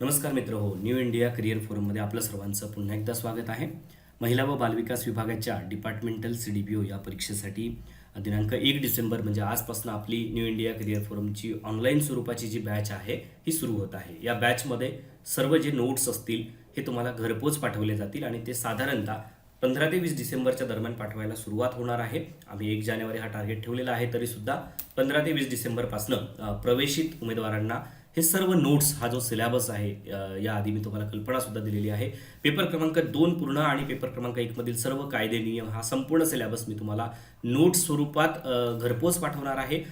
नमस्कार मित्र हो न्यू इंडिया करिअर फोरममध्ये आपलं सर्वांचं पुन्हा एकदा स्वागत आहे. महिला व बालविकास विभागाच्या departmental C D P O या परीक्षेसाठी दिनांक एक डिसेंबर म्हणजे आजपासून आपली न्यू इंडिया करिअर फोरमची ऑनलाईन स्वरूपाची जी बॅच आहे ही सुरू होत आहे. या बॅचमध्ये सर्व जे नोट्स असतील हे तुम्हाला घरपोच पाठवले जातील आणि ते साधारणतः पंधरा ते वीस डिसेंबरच्या दरम्यान पाठवायला सुरुवात होणार आहे. आम्ही एक जानेवारी हा टार्गेट ठेवलेला आहे तरीसुद्धा पंधरा ते वीस डिसेंबरपासनं प्रवेशित उमेदवारांना हे सर्व नोट्स हा जो सिलेबस आहे याआधी मी तुम्हाला कल्पना सुद्धा दिलेली आहे. पेपर क्रमांक दोन पूर्ण आणि पेपर क्रमांक एक मधील सर्व कायदे नियम हा संपूर्ण सिलेबस मी तुम्हाला नोट्स स्वरूपात घरपोच पाठवणार आहे.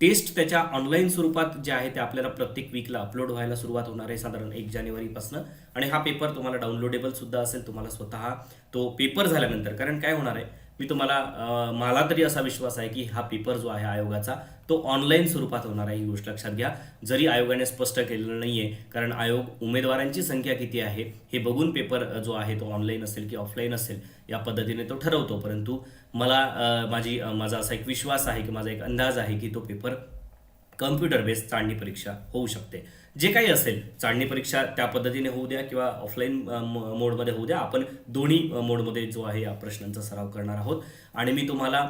टेस्ट त्याच्या ऑनलाईन स्वरूपात जे आहे ते आपल्याला प्रत्येक वीकला अपलोड व्हायला सुरुवात होणार आहे साधारण एक जानेवारीपासून आणि हा पेपर तुम्हाला डाउनलोडेबल सुद्धा असेल तुम्हाला स्वतः तो पेपर झाल्यानंतर. कारण काय होणार आहे? मी तुम्हाला मला तरी असा विश्वास आहे की हा पेपर जो आहे आयोगाचा तो ऑनलाईन स्वरूपात होणार आहे ही गोष्ट लक्षात घ्या. जरी आयोगाने स्पष्ट केलेलं नाही आहे कारण आयोग उमेदवारांची संख्या किती आहे हे बघून पेपर जो आहे तो ऑनलाईन असेल की ऑफलाईन असेल या पद्धतीने तो ठरवतो. परंतु मला माझी माझा असा एक विश्वास आहे की माझा एक अंदाज आहे की तो पेपर कम्प्युटर बेस्ड चाळणी परीक्षा होऊ शकते. जे काही असेल चाळणी परीक्षा त्या पद्धतीने होऊ द्या किंवा ऑफलाईन मोडमध्ये होऊ द्या. आपण दोन्ही मोडमध्ये जो आहे या प्रश्नांचा सराव करणार आहोत. आणि मी तुम्हाला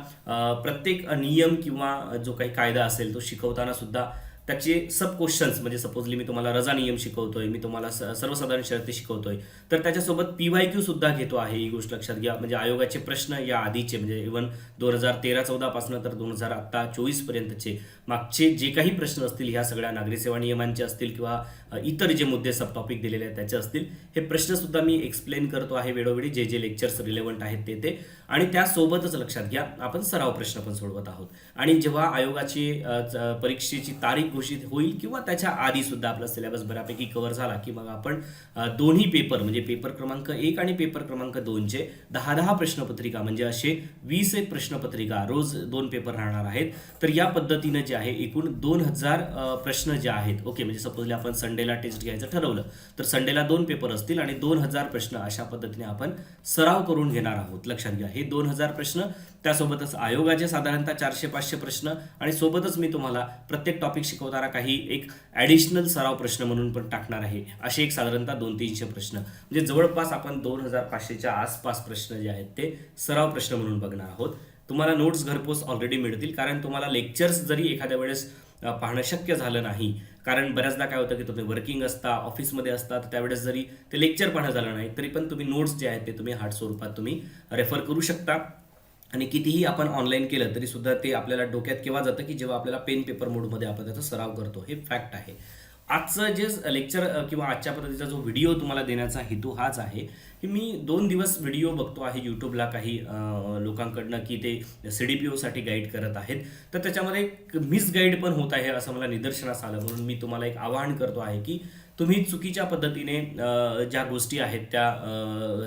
प्रत्येक नियम किंवा जो काही कायदा असेल तो शिकवताना सुद्धा त्याचे सब क्वेश्चन्स म्हणजे सपोजली मी तुम्हाला रजा नियम शिकवतोय मी तुम्हाला सर्वसाधारण शर्ती शिकवतोय. तर त्याच्यासोबत पी वाय क्यू सुद्धा घेतो आहे ही गोष्ट लक्षात घ्या. म्हणजे आयोगाचे प्रश्न या आधीचे म्हणजे इव्हन दोन हजार तेरा चौदा पासून तर दोन हजार आत्ता चोवीस पर्यंतचे मागचे जे काही प्रश्न असतील ह्या सगळ्या नागरी सेवा नियमांचे असतील किंवा इतर जे मुद्दे सब टॉपिक दिलेले आहेत त्याचे असतील हे प्रश्न सुद्धा मी एक्सप्लेन करतो आहे वेळोवेळी जे जे लेक्चर्स रिलेव्हंट आहेत ते ते. आणि त्यासोबतच लक्षात घ्या आपण सराव प्रश्न पण सोडवत आहोत. आणि जेव्हा आयोगाची च- परीक्षेची तारीख घोषित होईल किंवा त्याच्या आधी सुद्धा आपला सिलेबस बऱ्यापैकी कव्हर झाला की मग आपण दोन्ही पेपर म्हणजे पेपर क्रमांक एक आणि पेपर क्रमांक दोनचे दहा दहा प्रश्नपत्रिका म्हणजे असे वीस एक प्रश्नपत्रिका रोज दोन पेपर राहणार आहेत. तर या पद्धतीनं जे आहे एकूण दोन हजार प्रश्न जे आहेत ओके म्हणजे सपोजली आपण संडेला टेस्ट घ्यायचं ठरवलं तर संडेला दोन पेपर असतील आणि दोन हजार प्रश्न अशा पद्धतीने आपण सराव करून घेणार आहोत. लक्षात घ्या हे दोन हजार प्रश्न त्यासोबतच आयोगाचे साधारणतः चारशे पाचशे प्रश्न आणि सोबतच मी तुम्हाला प्रत्येक टॉपिक शिकवताना काही एक ॲडिशनल सराव प्रश्न म्हणून पण टाकणार आहे. असे एक साधारणतः दोन तीनशे प्रश्न. म्हणजे जवळपास आपण दोन हजार पाचशेच्या आसपास प्रश्न जे आहेत ते सराव प्रश्न म्हणून बघणार आहोत. तुम्हाला नोट्स घरपोच ऑलरेडी मिळतील कारण तुम्हाला लेक्चर्स जरी एखाद्या वेळेस पाहणं शक्य झालं नाही कारण बऱ्याचदा काय होतं की तुम्ही वर्किंग असता ऑफिसमध्ये असता तर त्यावेळेस जरी ते लेक्चर पाहणं झालं नाही तरी पण तुम्ही नोट्स जे आहेत ते तुम्ही हार्ड स्वरूपात तुम्ही रेफर करू शकता. आणि कितीही आपण ऑनलाईन केलं तरी सुद्धा ते आपल्याला डोक्यात केव्हा जातं की जेव्हा आपल्याला पेन पेपर मोडमध्ये आपण त्याचा सराव करतो हे फॅक्ट आहे. आजचं जे लेक्चर किंवा आजच्या पद्धतीचा जो व्हिडिओ तुम्हाला देण्याचा हेतू हाच आहे की मी दोन दिवस व्हिडिओ बघतो आहे यूट्यूबला काही लोकांकडनं की ते सी डी पी ओसाठी गाईड करत आहेत. तर त्याच्यामध्ये मिसगाईड पण होत आहे असं मला निदर्शनास आलं. म्हणून मी तुम्हाला एक आवाहन करतो आहे की तुम्ही चुकीच्या पद्धतीने ज्या गोष्टी आहेत त्या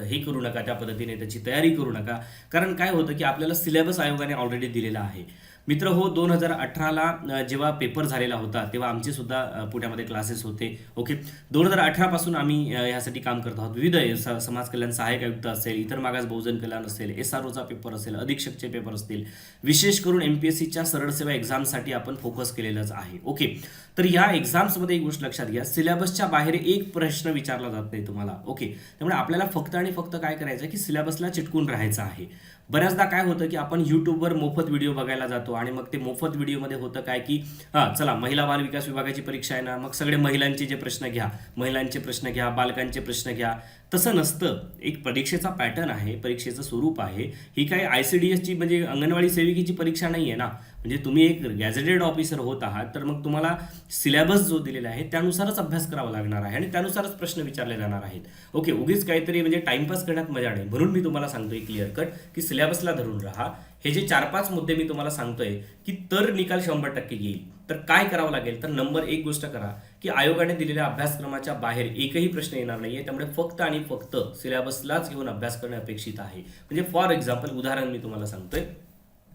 हे करू नका त्या पद्धतीने त्याची तयारी करू नका. कारण काय होतं की आपल्याला सिलेबस आयोगाने ऑलरेडी दिलेला आहे. मित्र हो दोन हजार अठराला जेव्हा पेपर झालेला होता तेव्हा आमचे सुद्धा पुण्यामध्ये क्लासेस होते. ओके दोन हजार अठरापासून आम्ही यासाठी काम करत आहोत. विविध स- समाज कल्याण सहाय्यक आयुक्त असेल इतर मागास बहुजन कल्याण असेल एस आर ओचा पेपर असेल अधीक्षकचे पेपर असतील. विशेष करून एम पी एस सीच्या सरळ सेवा एक्झामसाठी आपण फोकस केलेलंच आहे. ओके तर या एक्झाम्समध्ये एक गोष्ट लक्षात घ्या. सिलेबसच्या बाहेर एक प्रश्न विचारला जात नाही तुम्हाला. ओके त्यामुळे आपल्याला फक्त आणि फक्त काय करायचं की सिलेबसला चिटकून राहायचं आहे. बऱ्याचदा काय होतं की आपण युट्यूबवर मोफत व्हिडिओ बघायला जातो आणि मग ते मोफत व्हिडिओमध्ये होतं काय की हां चला महिला बाल विकास विभागाची परीक्षा आहे ना मग सगळे महिलांचे जे प्रश्न घ्या महिलांचे प्रश्न घ्या बालकांचे प्रश्न घ्या. तसं नसतं. एक परीक्षेचा पॅटर्न आहे परीक्षेचं स्वरूप आहे. ही काय आय सी डी एसची म्हणजे अंगणवाडी सेविकेची परीक्षा नाही आहे ना. म्हणजे तुम्ही एक गॅझेटेड ऑफिसर होत आहात तर मग तुम्हाला सिलेबस जो दिलेला आहे त्यानुसारच अभ्यास करावा लागणार आहे आणि त्यानुसारच प्रश्न विचारले जाणार आहेत. ओके उगीच काहीतरी म्हणजे टाइमपास करण्यात मजा नाही. म्हणून मी तुम्हाला सांगतोय क्लिअर कट की सिलेबसला धरून राहा. हे जे चार पाच मुद्दे मी तुम्हाला सांगतोय की तर निकाल शंभर टक्के येईल. तर काय करावं लागेल? तर नंबर एक गोष्ट करा की आयोगाने दिलेल्या अभ्यासक्रमाच्या बाहेर एकही प्रश्न येणार नाहीये. त्यामुळे फक्त आणि फक्त सिलेबसलाच घेऊन अभ्यास करणे अपेक्षित आहे. म्हणजे फॉर एक्झाम्पल उदाहरण मी तुम्हाला सांगतोय.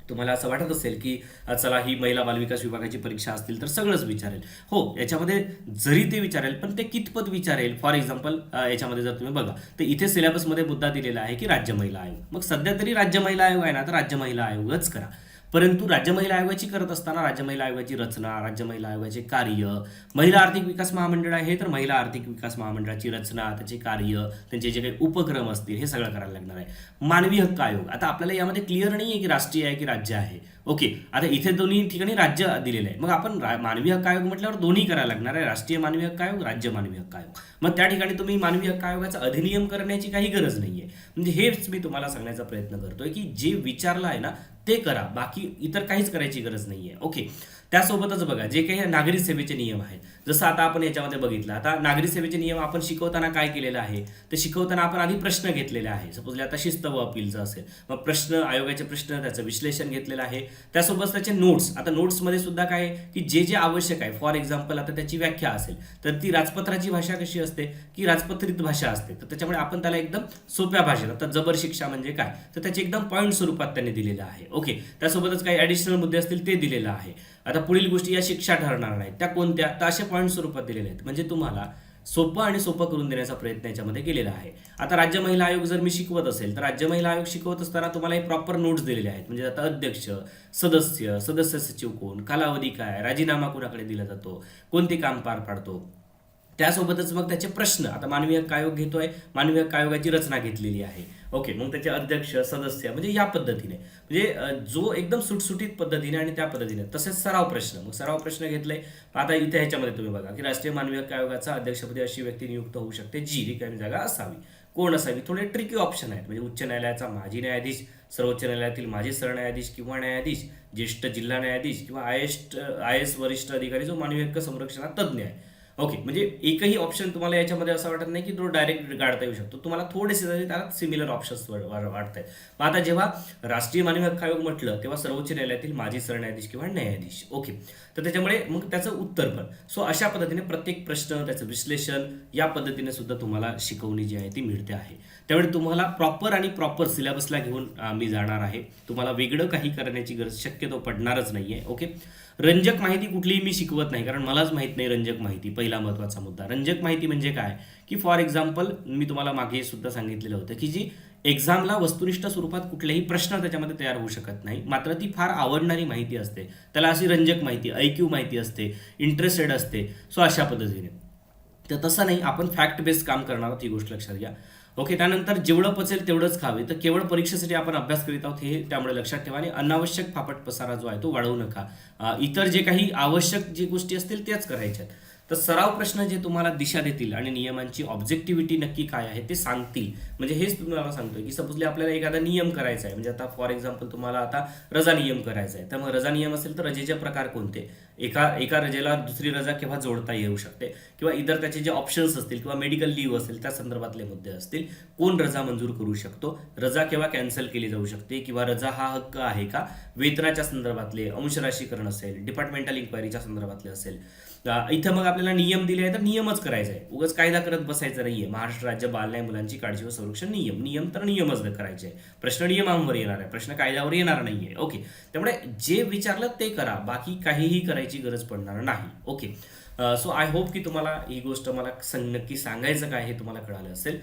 तुम्हाला असं वाटत असेल की चला ही महिला बालविकास विभागाची परीक्षा असतील तर सगळंच विचारेल. हो याच्यामध्ये जरी ते विचारेल पण ते कितपत विचारेल? फॉर एक्झाम्पल याच्यामध्ये जर तुम्ही बघा तर इथे सिलेबसमध्ये मुद्दा दिलेला आहे की राज्य महिला आयोग. मग सध्या तरी राज्य महिला आयोग आहे ना तर राज्य महिला आयोगच करा. परंतु राज्य महिला आयोगाची करत असताना राज्य महिला आयोगाची रचना राज्य महिला आयोगाचे कार्य महिला आर्थिक विकास महामंडळ आहे तर महिला आर्थिक विकास महामंडळाची रचना त्याचे कार्य त्यांचे जे काही उपक्रम असतील हे सगळं करायला लागणार आहे. मानवी हक्क आयोग. आता आपल्याला यामध्ये क्लिअर नाही आहे की राष्ट्रीय आहे की राज्य आहे. ओके आता इथे दोन्ही ठिकाणी राज्य दिलेलं आहे. मग आपण मानवी हक्क आयोग म्हटल्यावर दोन्ही करायला लागणार आहे. राष्ट्रीय मानवी हक्क आयोग राज्य मानवी हक्क आयोग. मग त्या ठिकाणी तुम्ही मानवी हक्क आयोगाचा अधिनियम करण्याची काही गरज नाहीये. म्हणजे हेच मी तुम्हाला सांगण्याचा प्रयत्न करतोय की जे विचारलं आहे ना ते करा. बाकी इतर काहीच करायची गरज नाही आहे ओके त्यासोबतच बघा जे काही नागरी सेवेचे नियम आहेत जसं आता आपण याच्यामध्ये बघितलं आता नागरी सेवेचे नियम आपण शिकवताना काय केलेलं आहे? तर शिकवताना आपण आधी प्रश्न घेतलेले आहे. सपोजली आता शिस्त व अपीलचं असेल मग प्रश्न आयोगाचे प्रश्न त्याचं विश्लेषण घेतलेलं आहे. त्यासोबत त्याचे नोट्स आता नोट्समध्ये सुद्धा काय की जे जे आवश्यक आहे फॉर एक्झाम्पल आता त्याची व्याख्या असेल तर ती राजपत्राची भाषा कशी असते? की राजपत्रित भाषा असते. तर त्याच्यामुळे आपण त्याला एकदम सोप्या भाषेत आता जबर शिक्षा म्हणजे काय? तर त्याचे एकदम पॉईंट स्वरूपात त्यांनी दिलेलं आहे. ओके त्यासोबतच काही ॲडिशनल मुद्दे असतील ते दिलेलं आहे. आता पुढील गोष्टी या शिक्षा ठरणार नाहीत. त्या कोणत्या? तर अशा पॉईंट स्वरूपात दिलेले आहेत. म्हणजे तुम्हाला सोपं आणि सोपं करून देण्याचा प्रयत्न याच्यामध्ये केलेला आहे. आता राज्य महिला आयोग जर मी शिकवत असेल तर राज्य महिला आयोग शिकवत असताना तुम्हाला हे प्रॉपर नोट्स दिलेले आहेत. म्हणजे आता अध्यक्ष सदस्य सदस्य सचिव कोण? कालावधी काय? राजीनामा कोणाकडे दिला जातो? कोणते काम पार पाडतो? त्यासोबतच मग त्याचे प्रश्न आता मानवी हक्क आयोग घेतोय. मानवी हक्क आयोगाची रचना घेतलेली आहे. ओके मग त्याचे अध्यक्ष सदस्य म्हणजे या पद्धतीने. म्हणजे जो एकदम सुटसुटीत पद्धतीने आणि त्या पद्धतीने. तसेच सराव प्रश्न. मग सराव प्रश्न घेतले. आता इथे ह्याच्यामध्ये तुम्ही बघा की राष्ट्रीय मानवी हक्क आयोगाचा अध्यक्षपदी अशी व्यक्ती नियुक्त होऊ शकते जी रिकामी जागा असावी. कोण असावी? थोडे ट्रिकी ऑप्शन आहेत. म्हणजे उच्च न्यायालयाचा माजी न्यायाधीश सर्वोच्च न्यायालयातील माजी सरन्यायाधीश किंवा न्यायाधीश ज्येष्ठ जिल्हा न्यायाधीश किंवा आय एस आय एस वरिष्ठ अधिकारी जो मानवी हक्क संरक्षणात तज्ज्ञ आहे. ओके म्हणजे एकही ऑप्शन तुम्हाला याच्यामध्ये असं वाटत नाही की तो डायरेक्ट काढता येऊ शकतो. तुम्हाला थोडेसे जरी त्याला सिमिलर ऑप्शन्स वाटत आहेत मग आता जेव्हा राष्ट्रीय मानवी हक्क आयोग म्हटलं तेव्हा सर्वोच्च न्यायालयातील माजी सरन्यायाधीश किंवा न्यायाधीश. ओके तर त्याच्यामुळे मग त्याचं उत्तर पण. सो अशा पद्धतीने प्रत्येक प्रश्न त्याचं विश्लेषण या पद्धतीने सुद्धा तुम्हाला शिकवणी जी आहे ती मिळते आहे. त्यामुळे तुम्हाला प्रॉपर आणि प्रॉपर सिलेबसला घेऊन मी जाणार आहे. तुम्हाला वेगळं काही करण्याची गरज शक्यतो पडणारच नाही आहे ओके रंजक माहिती कुठलीही मी शिकवत नाही कारण मलाच माहीत नाही रंजक माहिती पहिला महत्त्वाचा मुद्दा. रंजक माहिती म्हणजे काय? की फॉर एक्झाम्पल मी तुम्हाला मागे सुद्धा सांगितलेलं होतं की जी एक्झामला वस्तुनिष्ठ स्वरूपात कुठलेही प्रश्न त्याच्यामध्ये तयार होऊ शकत नाही मात्र ती फार आवडणारी माहिती असते. त्याला अशी रंजक माहिती ऐक्यू माहिती असते इंटरेस्टेड असते. सो अशा पद्धतीने. तर तसं नाही आपण फॅक्ट बेस्ड काम करणार आहोत ही गोष्ट लक्षात घ्या. ओके त्यानंतर जेवढं पचेल तेवढंच खावे. तर केवळ परीक्षेसाठी आपण अभ्यास करीत आहोत हे त्यामुळे लक्षात ठेवा आणि अनावश्यक फापट पसारा जो आहे तो वाढवू नका. इतर जे काही आवश्यक जे गोष्टी असतील त्याच करायच्यात. तर सराव प्रश्न जे तुम्हाला दिशा देतील आणि नियमांची ऑब्जेक्टिव्हिटी नक्की काय आहे ते सांगतील. म्हणजे हेच तुम्हाला सांगतोय की सपोजली आपल्याला एखादा नियम करायचा आहे. म्हणजे आता फॉर एक्झाम्पल तुम्हाला आता रजा नियम करायचा आहे. तर मग रजा नियम असेल तर रजेचे प्रकार कोणते? एका एका रजेला दुसरी रजा केव्हा जोडता येऊ शकते? किंवा इतर त्याचे जे ऑप्शन्स असतील किंवा मेडिकल लीव असेल त्या संदर्भातले मुद्दे असतील कोण रजा मंजूर करू शकतो? रजा केव्हा कॅन्सल केली जाऊ शकते? किंवा रजा हा हक्क आहे का? वेतनाच्या संदर्भातले अंशराशीकरण असेल डिपार्टमेंटल इन्क्वायरीच्या संदर्भातले असेल. इथं मग आपल्याला नियम दिले आहे तर नियमच करायचा आहे उगाच कायदा करत बसायचं नाहीये. महाराष्ट्र राज्य बालन्याय मुलांची काळजी व संरक्षण नियम. नियम तर नियमच करायचे. आहे प्रश्न नियमांवर येणार आहे. प्रश्न कायद्यावर येणार नाहीये. ओके. त्यामुळे जे विचारलं ते करा. बाकी काहीही करायचं गरज पडणार नाही. ओके सो आय होप की तुम्हाला ही गोष्ट मला नक्की सांगायचं काय हे तुम्हाला कळालं असेल.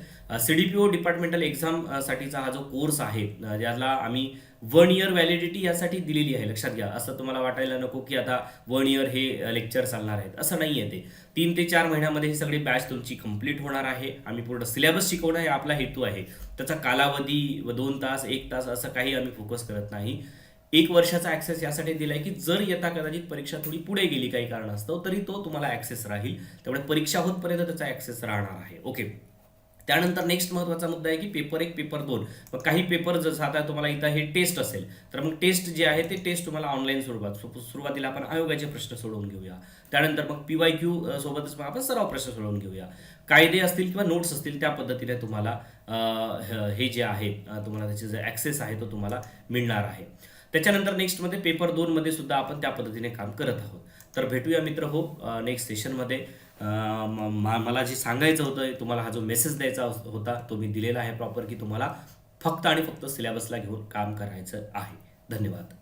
C D P O departmental exam साठीचा हा जो कोर्स आहे ज्याला आम्ही वन इयर व्हॅलिडिटी यासाठी दिलेली आहे लक्षात घ्या. असं तुम्हाला वाटायला नको की आता वन इयर हे लेक्चर चालणार आहेत. असं नाही आहे ते. तीन ते चार महिन्यामध्ये ही सगळी बॅच तुमची कंप्लीट होणार आहे. आम्ही पूर्ण सिलेबस शिकवणं हे आपला हेतू आहे. त्याचा कालावधी व दोन तास एक तास असं काही आम्ही फोकस करत नाही. एक वर्षाचा ॲक्सेस यासाठी दिला आहे की जर येता कदाचित परीक्षा थोडी पुढे गेली काही कारणास्तव तरी तो तुम्हाला ॲक्सेस राहील. त्यामुळे परीक्षा होतपर्यंत त्याचा ॲक्सेस राहणार आहे. ओके त्यानंतर नेक्स्ट महत्त्वाचा मुद्दा आहे की पेपर एक पेपर दोन. मग काही पेपर जर आता तुम्हाला इथं हे टेस्ट असेल तर मग टेस्ट जे आहे ते टेस्ट तुम्हाला ऑनलाईन स्वरूपात सुरुवातीला आपण आयोगाचे प्रश्न सोडवून घेऊया. त्यानंतर मग पी वाय क्यू सोबतच मग आपण सराव प्रश्न सोडवून घेऊया. कायदे असतील किंवा नोट्स असतील त्या पद्धतीने तुम्हाला हे जे आहे तुम्हाला त्याचे जे ॲक्सेस आहे तो तुम्हाला मिळणार आहे. त्याच्यानंतर नेक्स्टमध्ये पेपर दोनमध्ये सुद्धा आपण त्या पद्धतीने काम करत आहोत. तर भेटूया मित्र हो नेक्स्ट सेशनमध्ये म- मला जे सांगायचं होतं तुम्हाला हा जो मेसेज द्यायचा हो, होता तो मी दिलेला आहे प्रॉपर की तुम्हाला फक्त आणि फक्त सिलेबसला घेऊन काम करायचं आहे. धन्यवाद.